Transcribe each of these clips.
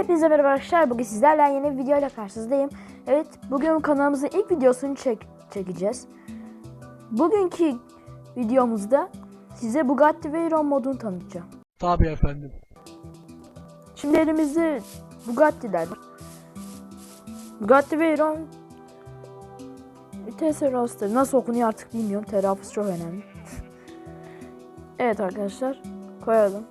Hepinize merhaba arkadaşlar. Bugün sizlerle yeni bir videoyla karşınızdayım. Evet, bugün kanalımızın ilk videosunu çek çekeceğiz. Bugünkü videomuzda size Bugatti Veyron modunu tanıtacağım. Tabii efendim. Şimdi elimizde Bugatti'ler var. Bugatti Veyron Roadster nasıl okunuyor artık bilmiyorum. Telaffuz çok önemli. evet arkadaşlar koyalım.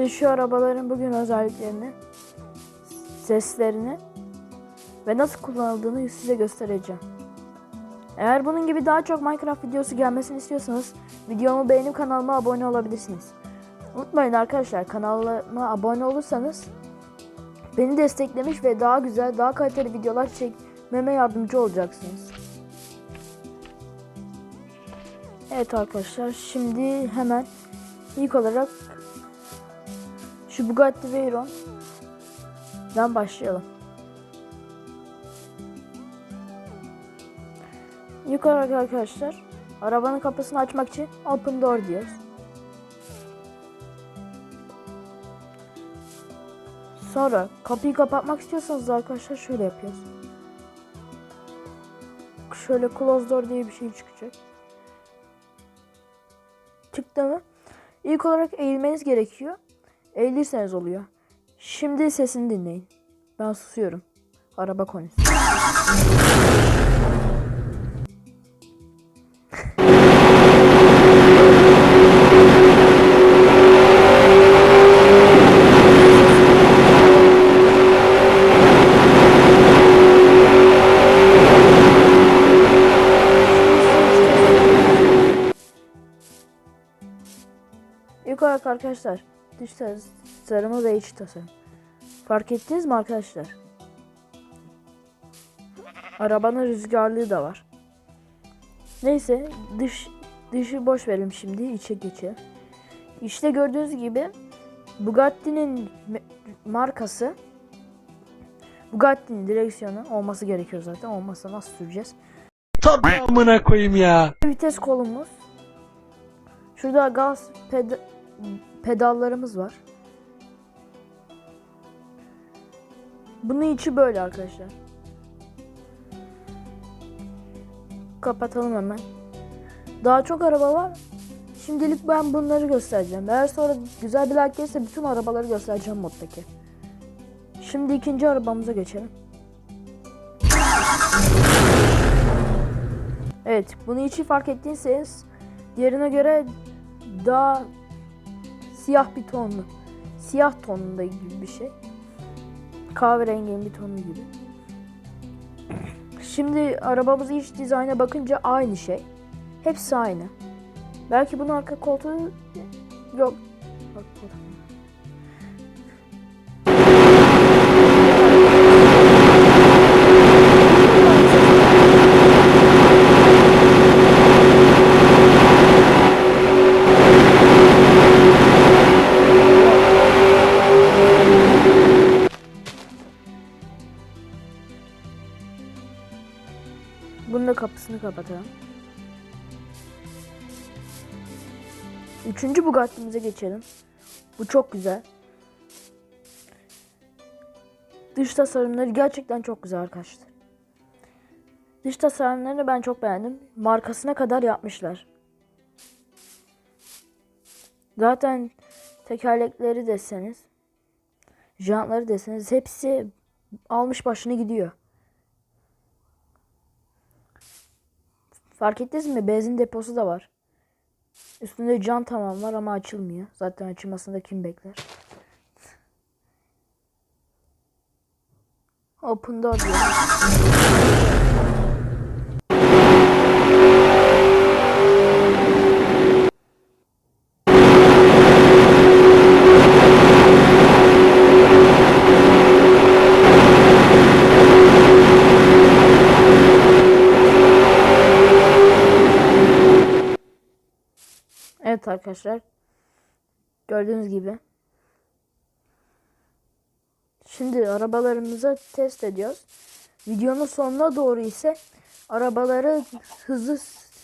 Size şu arabaların bugün özelliklerini, seslerini ve nasıl kullanıldığını size göstereceğim. Eğer bunun gibi daha çok Minecraft videosu gelmesini istiyorsanız videomu beğenip kanalıma abone olabilirsiniz. Unutmayın arkadaşlar kanalıma abone olursanız beni desteklemiş ve daha güzel, daha kaliteli videolar çekmeme yardımcı olacaksınız. Evet arkadaşlar şimdi hemen ilk olarak şu Bugatti Veyron'dan başlayalım. Olarak arkadaşlar arabanın kapısını açmak için open door diyoruz. Sonra kapıyı kapatmak istiyorsanız da arkadaşlar şöyle yapıyoruz. Şöyle close door diye bir şey çıkacak. Çıktı mı? İlk olarak eğilmeniz gerekiyor. Eğilirseniz oluyor. Şimdi sesini dinleyin. Ben susuyorum. Araba konuşsun. İlk olarak arkadaşlar dış tasarımı ve iç tasarım. Fark ettiniz mi arkadaşlar? Arabanın rüzgarlığı da var. Neyse dış dışı boş verelim şimdi içe geçelim. İşte gördüğünüz gibi Bugatti'nin markası Bugatti'nin direksiyonu olması gerekiyor zaten. Olmazsa nasıl süreceğiz? Tabii amına koyayım ya. Vites kolumuz. Şurada gaz ped- pedallarımız var. Bunun içi böyle arkadaşlar. Kapatalım hemen. Daha çok araba var. Şimdilik ben bunları göstereceğim. Eğer sonra güzel bir like gelirse bütün arabaları göstereceğim moddaki. Şimdi ikinci arabamıza geçelim. Evet, bunu içi fark ettiyseniz diğerine göre daha siyah bir tonlu. Siyah tonunda gibi bir şey. Kahverenginin bir tonu gibi. Şimdi arabamızın iç dizaynına bakınca aynı şey. Hepsi aynı. Belki bunun arka koltuğu yok. Bak, kapatalım. Üçüncü Bugatti'mize geçelim. Bu çok güzel. Dış tasarımları gerçekten çok güzel arkadaşlar. Dış tasarımlarını ben çok beğendim. Markasına kadar yapmışlar. Zaten tekerlekleri deseniz, jantları deseniz hepsi almış başını gidiyor. Fark ettiniz mi? Benzin deposu da var. Üstünde cam tamam var ama açılmıyor. Zaten açılmasını da kim bekler? Open door. Evet arkadaşlar. Gördüğünüz gibi. Şimdi arabalarımızı test ediyoruz. Videonun sonuna doğru ise arabaları hızlı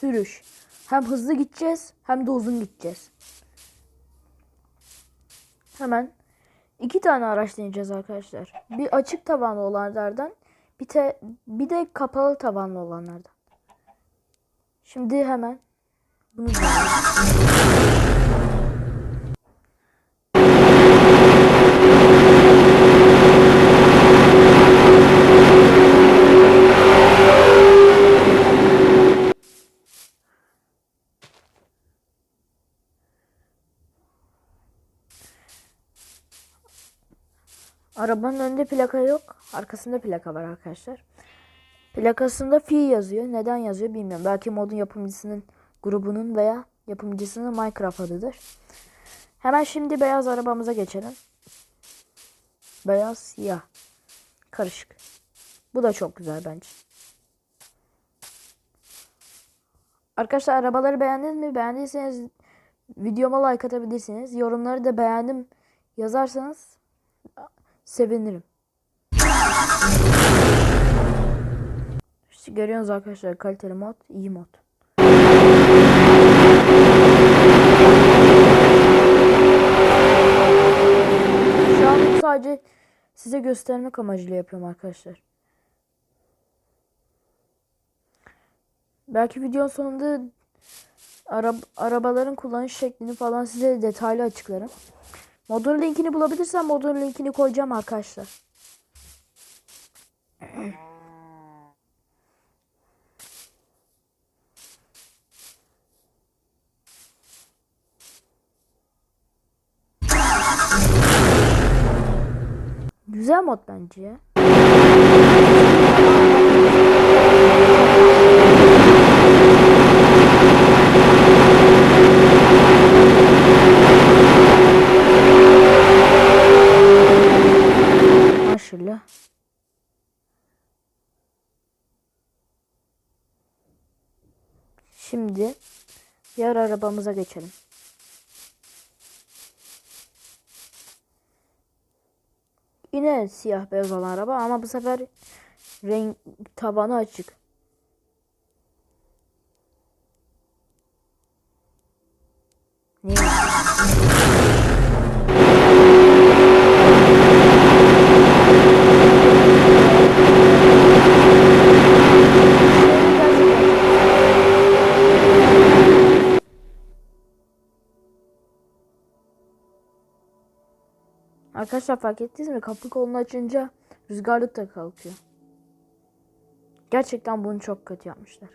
sürüş. Hem hızlı gideceğiz hem de uzun gideceğiz. hemen iki tane araç deneyeceğiz arkadaşlar. Bir açık tavanlı olanlardan bir, te, bir de kapalı tavanlı olanlardan. Şimdi hemen bunu. Arabanın önünde plaka yok. Arkasında plaka var arkadaşlar. Plakasında fi yazıyor. Neden yazıyor bilmiyorum. Belki modun yapımcısının grubunun veya yapımcısının Minecraft adıdır. Hemen şimdi beyaz arabamıza geçelim. Beyaz, siyah. Karışık. Bu da çok güzel bence. Arkadaşlar arabaları beğendiniz mi? Beğendiyseniz videoma like atabilirsiniz. Yorumları da beğendim yazarsanız sevinirim. İşte görüyorsunuz arkadaşlar kaliteli mod, iyi mod. Şu an sadece size göstermek amacıyla yapıyorum arkadaşlar. Belki videonun sonunda arab arabaların kullanış şeklini falan size detaylı açıklarım. Modun linkini bulabilirsem modun linkini koyacağım arkadaşlar. Güzel mod bence ya. Şimdi diğer arabamıza geçelim. Yine siyah beyaz olan araba ama bu sefer renk tabanı açık. Niye? Arkadaşlar fark ettiniz mi? Kapı kolunu açınca rüzgarlık da kalkıyor. Gerçekten bunu çok kötü yapmışlar.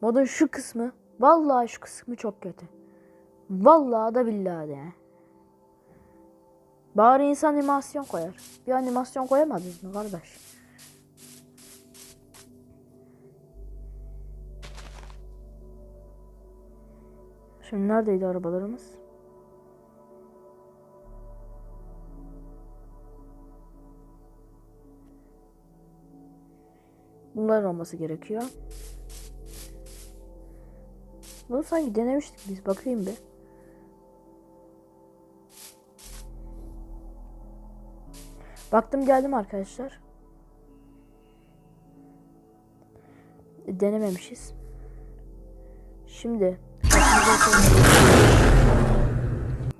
Modun şu kısmı vallahi şu kısmı çok kötü. Vallahi da billahi de. Bari insan animasyon koyar. Bir animasyon koyamadınız mı kardeş? Şimdi neredeydi arabalarımız? Bunların olması gerekiyor. Bunu sanki denemiştik biz. Bakayım bir. Baktım geldim arkadaşlar. E, Denememişiz. Şimdi.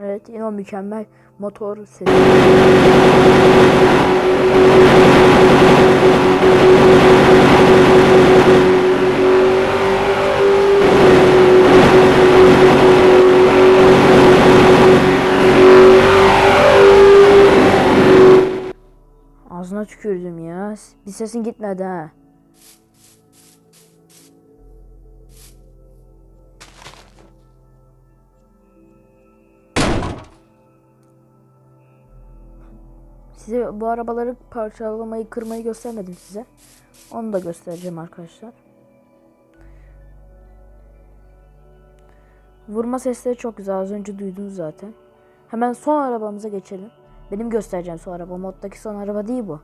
Evet yine o mükemmel motor sesi. Ağzına tükürdüm ya. Bir sesin gitmedi ha. Size bu arabaları parçalamayı, kırmayı göstermedim size. Onu da göstereceğim arkadaşlar. Vurma sesleri çok güzel. Az önce duydunuz zaten. Hemen son arabamıza geçelim. Benim göstereceğim son araba. Moddaki son araba değil bu.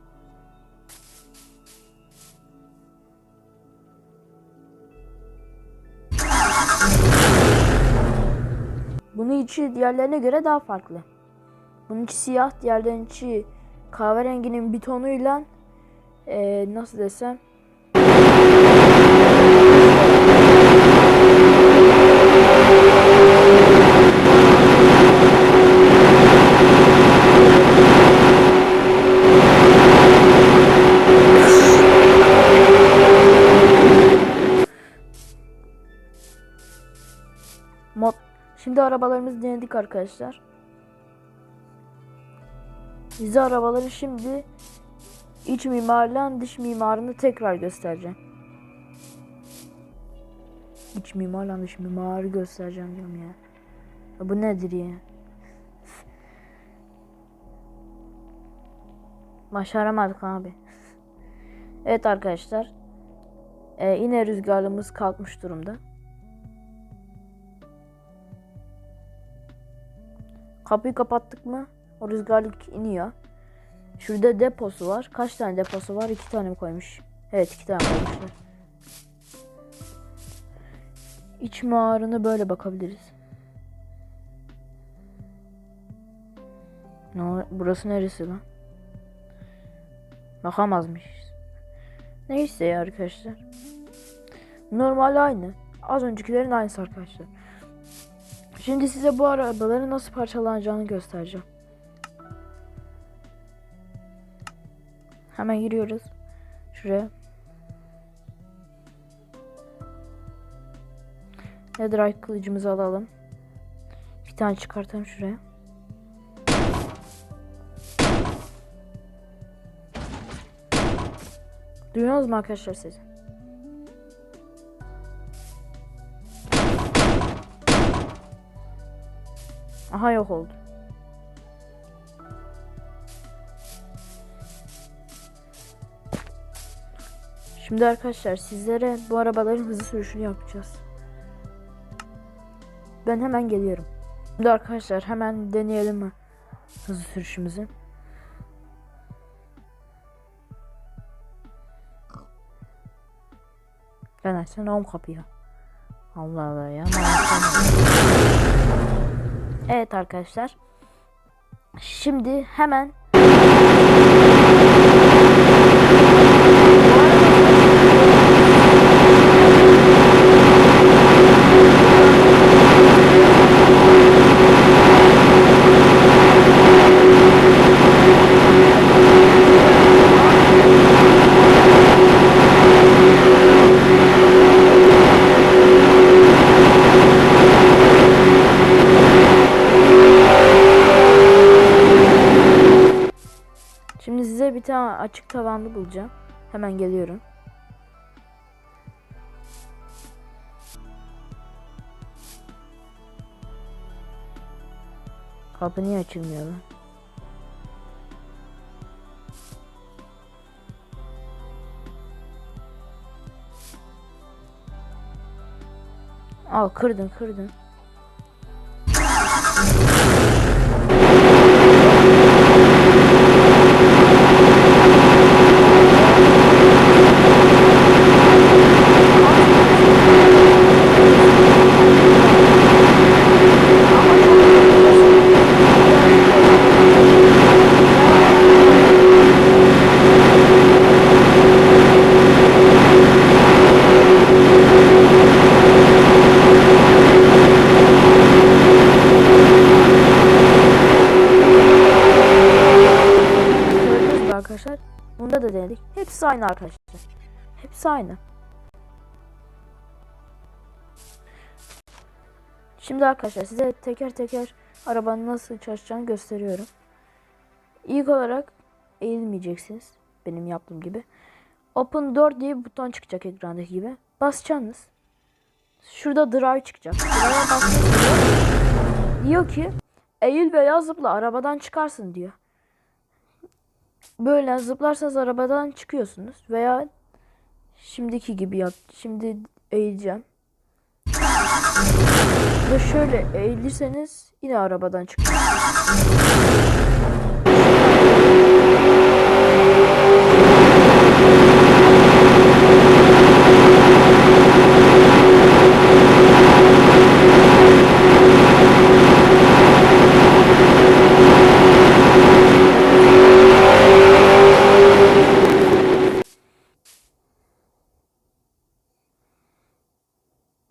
Bunun içi diğerlerine göre daha farklı. Bunun içi siyah, diğerlerinin içi kahverenginin bir tonuyla e, nasıl desem Mod. Şimdi arabalarımızı denedik arkadaşlar. Bize arabaları şimdi iç mimarlan dış mimarını tekrar göstereceğim. İç mimarla dış mimarı göstereceğim diyorum ya. ya. Bu nedir ya? Başaramadık abi. Evet arkadaşlar. Ee, yine rüzgarlığımız kalkmış durumda. Kapıyı kapattık mı o rüzgarlık iniyor. Şurada deposu var. Kaç tane deposu var? İki tane mi koymuş? Evet iki tane koymuşlar. İç mağarına böyle bakabiliriz. Ne burası neresi lan? Bakamazmışız. Neyse ya arkadaşlar. Normal aynı. Az öncekilerin aynısı arkadaşlar. Şimdi size bu arabaların nasıl parçalanacağını göstereceğim. Hemen giriyoruz. Şuraya. Netherite kılıcımızı alalım. Bir tane çıkartalım şuraya. Duyuyorsunuz mu arkadaşlar sizi? Aha yok oldu. Şimdi arkadaşlar sizlere bu arabaların hızlı sürüşünü yapacağız. Ben hemen geliyorum. Şimdi arkadaşlar hemen deneyelim mi hızlı sürüşümüzü. Lan açsana oğlum kapıyı. Allah Allah ya. Evet arkadaşlar. Şimdi hemen Tane açık tavanlı bulacağım. Hemen geliyorum. Kapı niye açılmıyor lan? Al kırdın kırdın. Gördünüz mü arkadaşlar? Bunda da denedik. Hepsi aynı arkadaşlar. Hepsi aynı. Şimdi arkadaşlar size teker teker arabanın nasıl çalışacağını gösteriyorum. İlk olarak eğilmeyeceksiniz. Benim yaptığım gibi. Open Door diye bir buton çıkacak ekrandaki gibi. Basacaksınız. Şurada drive çıkacak. Drive'a diyor ki eğil veya zıpla arabadan çıkarsın diyor. Böyle zıplarsanız arabadan çıkıyorsunuz veya şimdiki gibi yap. Şimdi eğileceğim. Ve şöyle eğilirseniz yine arabadan çıkıyorsunuz.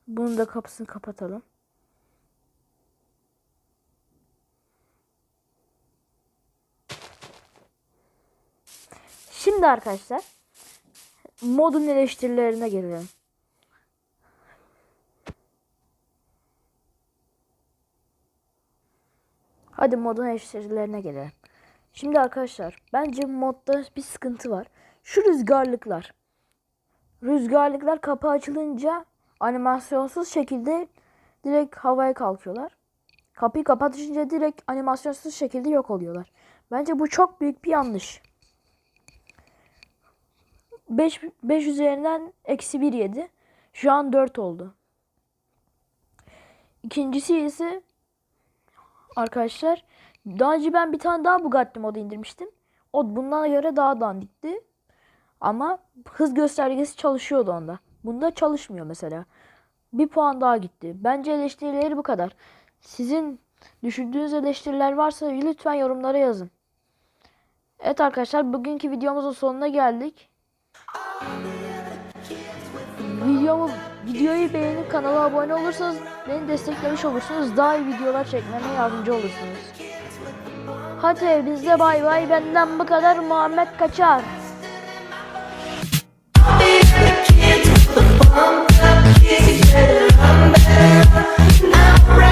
Bunun da kapısını kapatalım. Şimdi arkadaşlar modun eleştirilerine gelelim. Hadi modun eleştirilerine gelelim. Şimdi arkadaşlar bence modda bir sıkıntı var. Şu rüzgarlıklar. Rüzgarlıklar kapı açılınca animasyonsuz şekilde direkt havaya kalkıyorlar. Kapıyı kapatınca direkt animasyonsuz şekilde yok oluyorlar. Bence bu çok büyük bir yanlış. 5, 5 üzerinden eksi 1 yedi. Şu an 4 oldu. İkincisi ise arkadaşlar daha önce ben bir tane daha Bugatti modu indirmiştim. O bundan göre daha dandikti. Ama hız göstergesi çalışıyordu onda. Bunda çalışmıyor mesela. Bir puan daha gitti. Bence eleştirileri bu kadar. Sizin düşündüğünüz eleştiriler varsa lütfen yorumlara yazın. Evet arkadaşlar bugünkü videomuzun sonuna geldik. Videomu, videoyu beğenip kanala abone olursanız beni desteklemiş olursunuz. Daha iyi videolar çekmeme yardımcı olursunuz. Hadi evinize bay bay. Benden bu kadar Muhammed Kaçar. I'm complicated, I'm better.